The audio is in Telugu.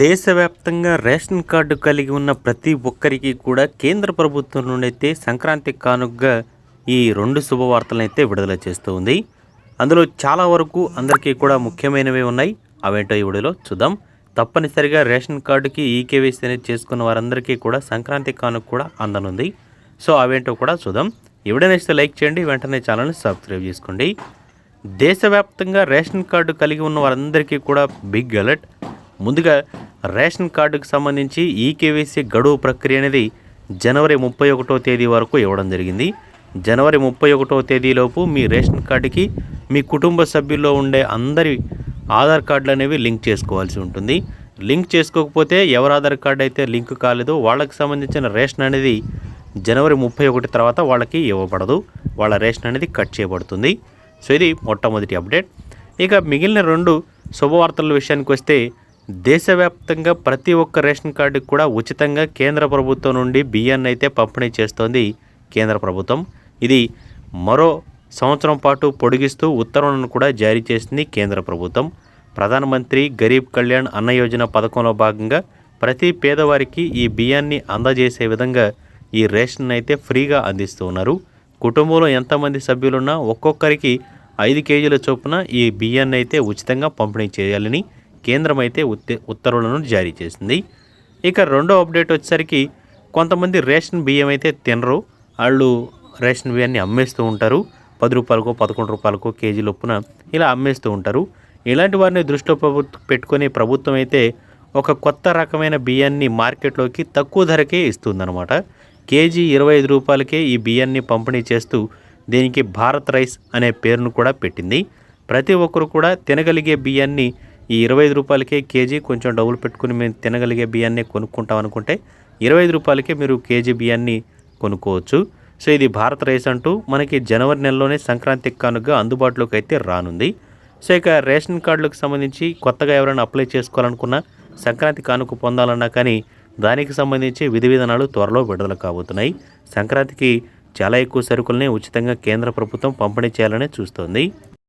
దేశవ్యాప్తంగా రేషన్ కార్డు కలిగి ఉన్న ప్రతి ఒక్కరికి కూడా కేంద్ర ప్రభుత్వం నుండి అయితే సంక్రాంతి కానుకగా ఈ రెండు శుభవార్తలను అయితే విడుదల చేస్తూ ఉంది. అందులో చాలా వరకు అందరికీ కూడా ముఖ్యమైనవి ఉన్నాయి. అవేంటో ఈ వీడియోలో చూద్దాం. తప్పనిసరిగా రేషన్ కార్డుకి ఈకేవీసీ అనేది చేసుకున్న వారందరికీ కూడా సంక్రాంతి కానుక కూడా అందనుంది. సో అవేంటో కూడా చూద్దాం. ఈ వీడియో నచ్చితే లైక్ చేయండి. వెంటనే ఛానల్ని సబ్స్క్రైబ్ చేసుకోండి. దేశవ్యాప్తంగా రేషన్ కార్డు కలిగి ఉన్న వారందరికీ కూడా బిగ్ అలర్ట్. ముందుగా రేషన్ కార్డుకు సంబంధించి ఈకేవైసీ గడువు ప్రక్రియ అనేది జనవరి ముప్పై ఒకటో తేదీ వరకు ఇవ్వడం జరిగింది. జనవరి ముప్పై ఒకటో తేదీలోపు మీ రేషన్ కార్డుకి మీ కుటుంబ సభ్యుల్లో ఉండే అందరి ఆధార్ కార్డులు అనేవి లింక్ చేసుకోవాల్సి ఉంటుంది. లింక్ చేసుకోకపోతే ఎవరి ఆధార్ కార్డు అయితే లింక్ కాలేదో వాళ్ళకి సంబంధించిన రేషన్ అనేది జనవరి ముప్పై ఒకటి తర్వాత వాళ్ళకి ఇవ్వబడదు. వాళ్ళ రేషన్ అనేది కట్ చేయబడుతుంది. సో ఇది మొట్టమొదటి అప్డేట్. ఇక మిగిలిన రెండు శుభవార్తల విషయానికి వస్తే దేశవ్యాప్తంగా ప్రతి ఒక్క రేషన్ కార్డుకి కూడా ఉచితంగా కేంద్ర ప్రభుత్వం నుండి బియ్యాన్ని అయితే పంపిణీ చేస్తోంది కేంద్ర ప్రభుత్వం. ఇది మరో సంవత్సరం పాటు పొడిగిస్తూ ఉత్తర్వులను కూడా జారీ చేసింది కేంద్ర ప్రభుత్వం. ప్రధానమంత్రి గరీబ్ కళ్యాణ్ అన్న యోజన పథకంలో భాగంగా ప్రతి పేదవారికి ఈ బియ్యాన్ని అందజేసే విధంగా ఈ రేషన్ అయితే ఫ్రీగా అందిస్తూ ఉన్నారు. కుటుంబంలో ఎంతమంది సభ్యులున్నా ఒక్కొక్కరికి ఐదు కేజీల చొప్పున ఈ బియ్యాన్ని అయితే ఉచితంగా పంపిణీ చేయాలని కేంద్రం అయితే ఉత్త- ఉత్తర్వులను జారీ చేసింది. ఇక రెండో అప్డేట్ వచ్చేసరికి కొంతమంది రేషన్ బియ్యం అయితే తినరు. వాళ్ళు రేషన్ బియ్యాన్ని అమ్మేస్తూ ఉంటారు. పది రూపాయలకో పదకొండు రూపాయలకో కేజీ లొప్పున ఇలా అమ్మేస్తూ ఉంటారు. ఇలాంటి వారిని దృష్టిలో ప్రభుత్వం పెట్టుకొని ప్రభుత్వం అయితే ఒక కొత్త రకమైన బియ్యాన్ని మార్కెట్లోకి తక్కువ ధరకే ఇస్తుందన్నమాట. కేజీ ఇరవై ఐదు రూపాయలకే ఈ బియ్యాన్ని పంపిణీ చేస్తూ దీనికి భారత్ రైస్ అనే పేరును కూడా పెట్టింది. ప్రతి ఒక్కరు కూడా తినగలిగే బియ్యాన్ని ఈ ఇరవై ఐదు రూపాయలకే కేజీ కొంచెం డబ్బులు పెట్టుకుని మేము తినగలిగే బియ్యాన్ని కొనుక్కుంటాం అనుకుంటే ఇరవై ఐదు రూపాయలకే మీరు కేజీ బియ్యాన్ని కొనుక్కోవచ్చు. సో ఇది భారత్ రైస్ అంటూ మనకి జనవరి నెలలోనే సంక్రాంతి కానుక అందుబాటులోకి అయితే రానుంది. సో ఇక రేషన్ కార్డులకు సంబంధించి కొత్తగా ఎవరైనా అప్లై చేసుకోవాలనుకున్నా సంక్రాంతి కానుక పొందాలన్నా కానీ దానికి సంబంధించి విధి విధానాలు త్వరలో విడుదల కాబోతున్నాయి. సంక్రాంతికి చాలా ఎక్కువ సరుకుల్ని ఉచితంగా కేంద్ర ప్రభుత్వం పంపిణీ చేయాలని చూస్తోంది.